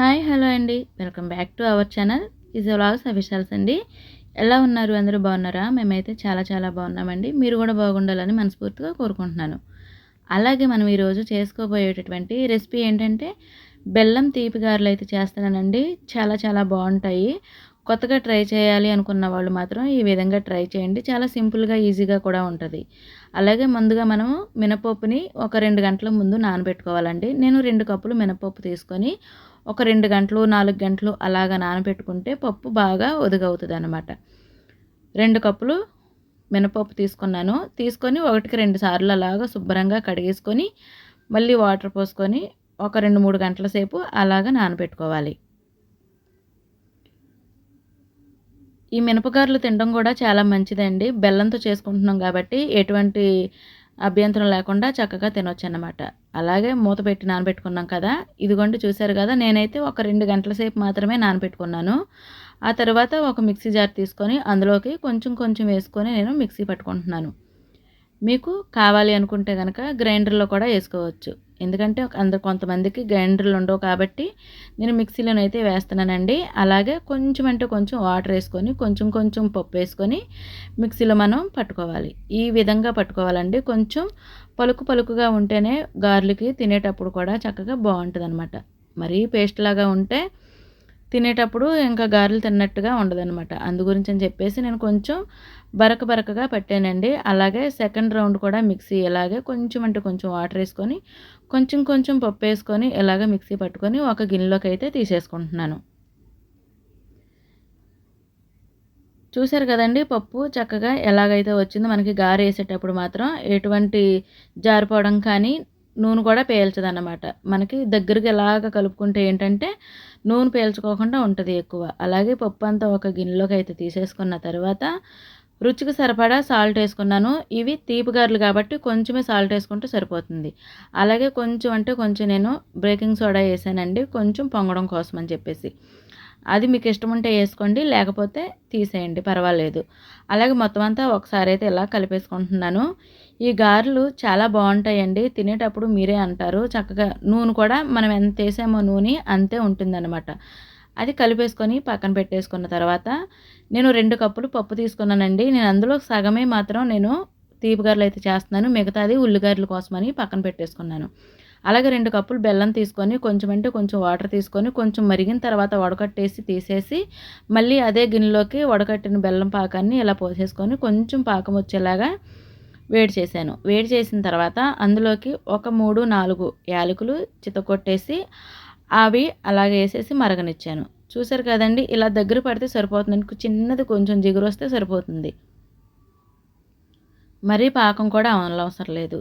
Hi hello అండి. Welcome back to our channel. Is vlogs officials అండి. ఎలా ఉన్నారు? అందరూ బాగున్నారా? మేమైతే చాలా చాలా బాగున్నామండి. మీరు కూడా బాగుండాలని మనస్ఫూర్తిగా కోరుకుంటున్నాను. అలాగే మనం ఈరోజు చేసుకోబోయేటటువంటి రెసిపీ ఏంటంటే బెల్లం తీపి గారెలు అయితే చేస్తున్నానండి చాలా చాలా బాగుంటాయి. కొత్తగా ట్రై చేయాలి అనుకున్న వాళ్ళు మాత్రం ఈ విధంగా ట్రై చేయండి. చాలా సింపుల్గా ఈజీగా కూడా ఉంటుంది. అలాగే ముందుగా మనము మినపప్పుని ఒక రెండు గంటల ముందు నానబెట్టుకోవాలండి. నేను రెండు కప్పులు మినపప్పు తీసుకొని ఒక రెండు గంటలు నాలుగు గంటలు అలాగా నానబెట్టుకుంటే పప్పు బాగా ఒదుగవుతుంది అనమాట రెండు కప్పులు మినపప్పు తీసుకున్నాను. తీసుకొని ఒకటికి రెండు సార్లు అలాగా శుభ్రంగా కడిగేసుకొని మళ్ళీ వాటర్ పోసుకొని ఒక రెండు మూడు గంటల సేపు అలాగా నానబెట్టుకోవాలి. ఈ మినపగారులు తినడం కూడా చాలా మంచిదండి. బెల్లంతో చేసుకుంటున్నాం కాబట్టి ఎటువంటి అభ్యంతరం లేకుండా చక్కగా తినొచ్చు అనమాట అలాగే మూత పెట్టి నానబెట్టుకున్నాం కదా ఇదిగోండి చూశారు కదా నేనైతే ఒక రెండు గంటల సేపు మాత్రమే నానబెట్టుకున్నాను. ఆ తర్వాత ఒక మిక్సీ జార్ తీసుకొని అందులోకి కొంచెం కొంచెం వేసుకొని నేను మిక్సీ పట్టుకుంటున్నాను. మీకు కావాలి అనుకుంటే కనుక గ్రైండర్లో కూడా వేసుకోవచ్చు. ఎందుకంటే అందరు కొంతమందికి గ్రైండర్లు ఉండవు కాబట్టి నేను మిక్సీలోనైతే వేస్తున్నానండి. అలాగే కొంచెం అంటే కొంచెం వాటర్ వేసుకొని కొంచెం కొంచెం పప్పు వేసుకొని మిక్సీలో మనం పట్టుకోవాలి. ఈ విధంగా పట్టుకోవాలండి. కొంచెం పలుకు పలుకుగా ఉంటేనే గార్లకి తినేటప్పుడు కూడా చక్కగా బాగుంటుంది అనమాట మరీ పేస్ట్ లాగా ఉంటే తినేటప్పుడు ఇంకా గారెలు తిన్నట్టుగా ఉండదనమాట అందు గురించి అని చెప్పేసి నేను కొంచెం బరక బరకగా పెట్టానండి. అలాగే సెకండ్ రౌండ్ కూడా మిక్సీ ఇలాగే కొంచెం అంటే కొంచెం వాటర్ వేసుకొని కొంచెం కొంచెం పప్పు వేసుకొని ఇలాగ మిక్సీ పట్టుకొని ఒక గిన్నెలోకి అయితే తీసేసుకుంటున్నాను. చూశారు కదండి పప్పు చక్కగా ఎలాగైతే వచ్చిందో మనకి గారేసేటప్పుడు మాత్రం ఎటువంటి జారిపోవడం కానీ నూనె కూడా పేల్చదన్నమాట. మనకి దగ్గరికి ఎలాగ కలుపుకుంటే ఏంటంటే నూనె పేల్చుకోకుండా ఉంటుంది ఎక్కువ. అలాగే పప్పు అంతా ఒక గిన్నెలోకి అయితే తీసేసుకున్న తర్వాత రుచికి సరిపడా సాల్ట్ వేసుకున్నాను. ఇవి తీపి గారెలు కాబట్టి కొంచెమే సాల్ట్ వేసుకుంటే సరిపోతుంది. అలాగే కొంచెం అంటే కొంచెం నేను బ్రేకింగ్ సోడా వేసానండి. కొంచెం పొంగడం కోసం అని చెప్పేసి. అది మీకు ఇష్టం ఉంటే వేసుకోండి లేకపోతే తీసేయండి పర్వాలేదు. అలాగే మొత్తం అంతా ఒకసారి అయితే ఇలా కలిపేసుకుంటున్నాను. ఈ గారెలు చాలా బాగుంటాయండి తినేటప్పుడు మీరే అంటారు. చక్కగా నూనె కూడా మనం ఎంత వేసామో నూనె అంతే ఉంటుందన్నమాట. అది కలిపేసుకొని పక్కన పెట్టేసుకున్న తర్వాత నేను రెండు కప్పులు పప్పు తీసుకున్నానండి. నేను అందులో సగమే మాత్రం నేను తీపి గారెలు అయితే చేస్తున్నాను మిగతాది ఉల్లిగారెల కోసమని పక్కన పెట్టేసుకున్నాను. అలాగే రెండు కప్పులు బెల్లం తీసుకొని కొంచెం అంటే కొంచెం వాటర్ తీసుకొని కొంచెం మరిగిన తర్వాత వడకట్టేసి తీసేసి మళ్ళీ అదే గిన్నెలోకి వడకట్టిన బెల్లం పాకాన్ని ఇలా పోసేసుకొని కొంచెం పాకం వచ్చేలాగా వేడి చేశాను. వేడి చేసిన తర్వాత అందులోకి ఒక మూడు నాలుగు యాలకులు చితకొట్టేసి అవి అలాగే వేసేసి మరగనిచ్చాను. చూసారు కదండి ఇలా దగ్గర పడితే సరిపోతుంది చిన్నది కొంచెం జిగురు వస్తే సరిపోతుంది. మరీ పాకం కూడా అవనవసరం లేదు.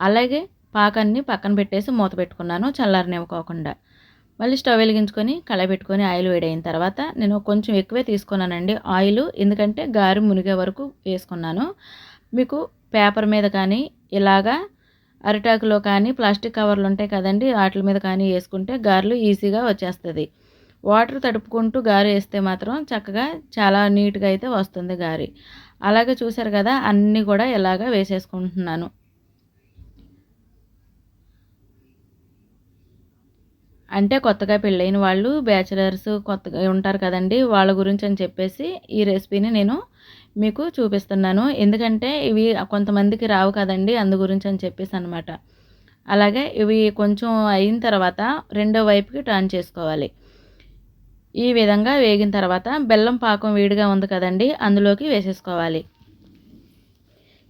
అలాగే పాకాన్ని పక్కన పెట్టేసి మూత పెట్టుకున్నాను చల్లారనివ్వకోకుండా మళ్ళీ స్టవ్ వెలిగించుకొని కళాయి పెట్టుకొని ఆయిల్ వేడైన తర్వాత నేను కొంచెం ఎక్కువే తీసుకున్నానండి ఆయిల్ ఎందుకంటే గారి మునిగే వరకు వేసుకున్నాను. మీకు పేపర్ మీద కానీ ఇలాగా అరిటాకులో కానీ ప్లాస్టిక్ కవర్లు ఉంటాయి కదండి వాటి మీద కానీ వేసుకుంటే గారెలు ఈజీగా వచ్చేస్తుంది. వాటర్ తడుపుకుంటూ గారు వేస్తే మాత్రం చక్కగా చాలా నీట్గా అయితే వస్తుంది గారి. అలాగే చూసారు కదా అన్నీ కూడా ఇలాగా వేసేసుకుంటున్నాను. అంటే కొత్తగా పెళ్ళైన వాళ్ళు బ్యాచిలర్స్ కొత్తగా ఉంటారు కదండి వాళ్ళ గురించి అని చెప్పేసి ఈ రెసిపీని నేను మీకు చూపిస్తున్నాను. ఎందుకంటే ఇవి కొంతమందికి రావు కదండి అందు గురించి అని చెప్పేసి అనమాట అలాగే ఇవి కొంచెం అయిన తర్వాత రెండో వైపుకి టర్న్ చేసుకోవాలి. ఈ విధంగా వేగిన తర్వాత బెల్లం పాకం వేడిగా ఉంది కదండి అందులోకి వేసేసుకోవాలి.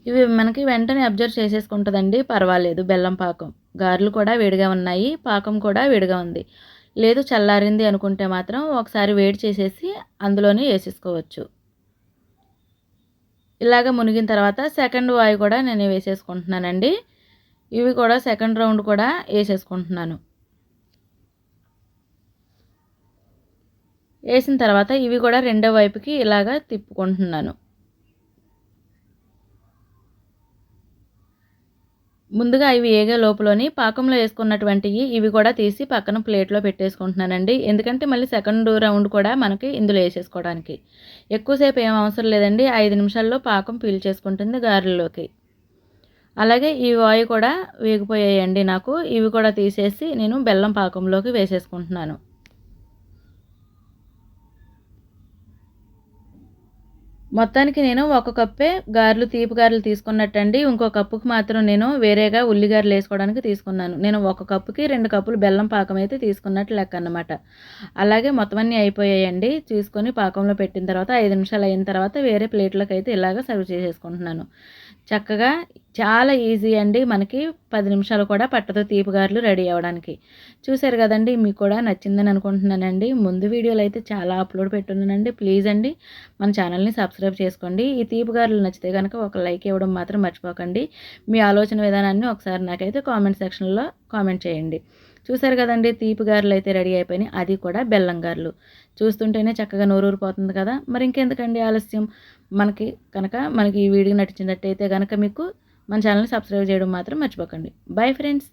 ఇవి మనకి వెంటనే అబ్జర్వ్ చేసేసుకుంటుందండి పర్వాలేదు బెల్లం పాకం. గారెలు కూడా వేడిగా ఉన్నాయి పాకం కూడా వేడిగా ఉంది. లేదు చల్లారింది అనుకుంటే మాత్రం ఒకసారి వేడి చేసేసి అందులోనే వేసేసుకోవచ్చు. ఇలాగ మునిగిన తర్వాత సెకండ్ వాయి కూడా నేను వేసేసుకుంటున్నానండి. ఇవి కూడా సెకండ్ రౌండ్ కూడా వేసేసుకుంటున్నాను. వేసిన తర్వాత ఇవి కూడా రెండో వైపుకి ఇలాగా తిప్పుకుంటున్నాను. ముందుగా ఇవి ఏగే లోపలని పాకంలో వేసుకున్నటువంటివి ఇవి కూడా తీసి పక్కన ప్లేట్లో పెట్టేసుకుంటున్నానండి. ఎందుకంటే మళ్ళీ సెకండ్ రౌండ్ కూడా మనకి ఇందులో వేసేసుకోవడానికి. ఎక్కువసేపు ఏం అవసరం లేదండి. ఐదు నిమిషాల్లో పాకం పీల్ చేసుకుంటుంది గారెల్లోకి. అలాగే ఈ వాయు కూడా వేగిపోయాయండి నాకు. ఇవి కూడా తీసేసి నేను బెల్లం పాకంలోకి వేసేసుకుంటున్నాను. మొత్తానికి నేను ఒక కప్పే గారెలు తీపి గారెలు తీసుకున్నట్టండి. ఇంకో కప్పుకి మాత్రం నేను వేరేగా ఉల్లిగారెలు వేసుకోవడానికి తీసుకున్నాను. నేను ఒక కప్పుకి రెండు కప్పులు బెల్లం పాకం అయితే తీసుకున్నట్టు లెక్క అనమాట అలాగే మొత్తం అన్నీ అయిపోయాయండి. తీసుకొని పాకంలో పెట్టిన తర్వాత ఐదు నిమిషాలు అయిన తర్వాత వేరే ప్లేట్లోకి అయితే ఇలాగ సర్వ్ చేసేసుకుంటున్నాను. చక్కగా చాలా ఈజీ అండి మనకి పది నిమిషాలు కూడా పట్టదు తీపిగారులు రెడీ అవ్వడానికి. చూశారు కదండి మీకు కూడా నచ్చిందని అనుకుంటున్నానండి. ముందు వీడియోలు అయితే చాలా అప్లోడ్ పెట్టున్నానండి. ప్లీజ్ అండి మన ఛానల్ని సబ్స్క్రైబ్ చేసుకోండి. ఈ తీపిగారులు నచ్చితే కనుక ఒక లైక్ ఇవ్వడం మాత్రం మర్చిపోకండి. మీ ఆలోచన విధానాన్ని ఒకసారి నాకైతే కామెంట్ సెక్షన్లో కామెంట్ చేయండి. చూసారు కదండి తీపి గారెలు అయితే రెడీ అయిపోయినాయి. అది కూడా బెల్లం గారెలు. చూస్తుంటేనే చక్కగా నోరూరిపోతుంది కదా. మరి ఇంకెందుకండి ఆలస్యం? మనకి కనుక మనకి ఈ వీడియో నటించినట్టయితే కనుక మీకు మన ఛానల్ని సబ్స్క్రైబ్ చేయడం మాత్రం మర్చిపోకండి. Bye friends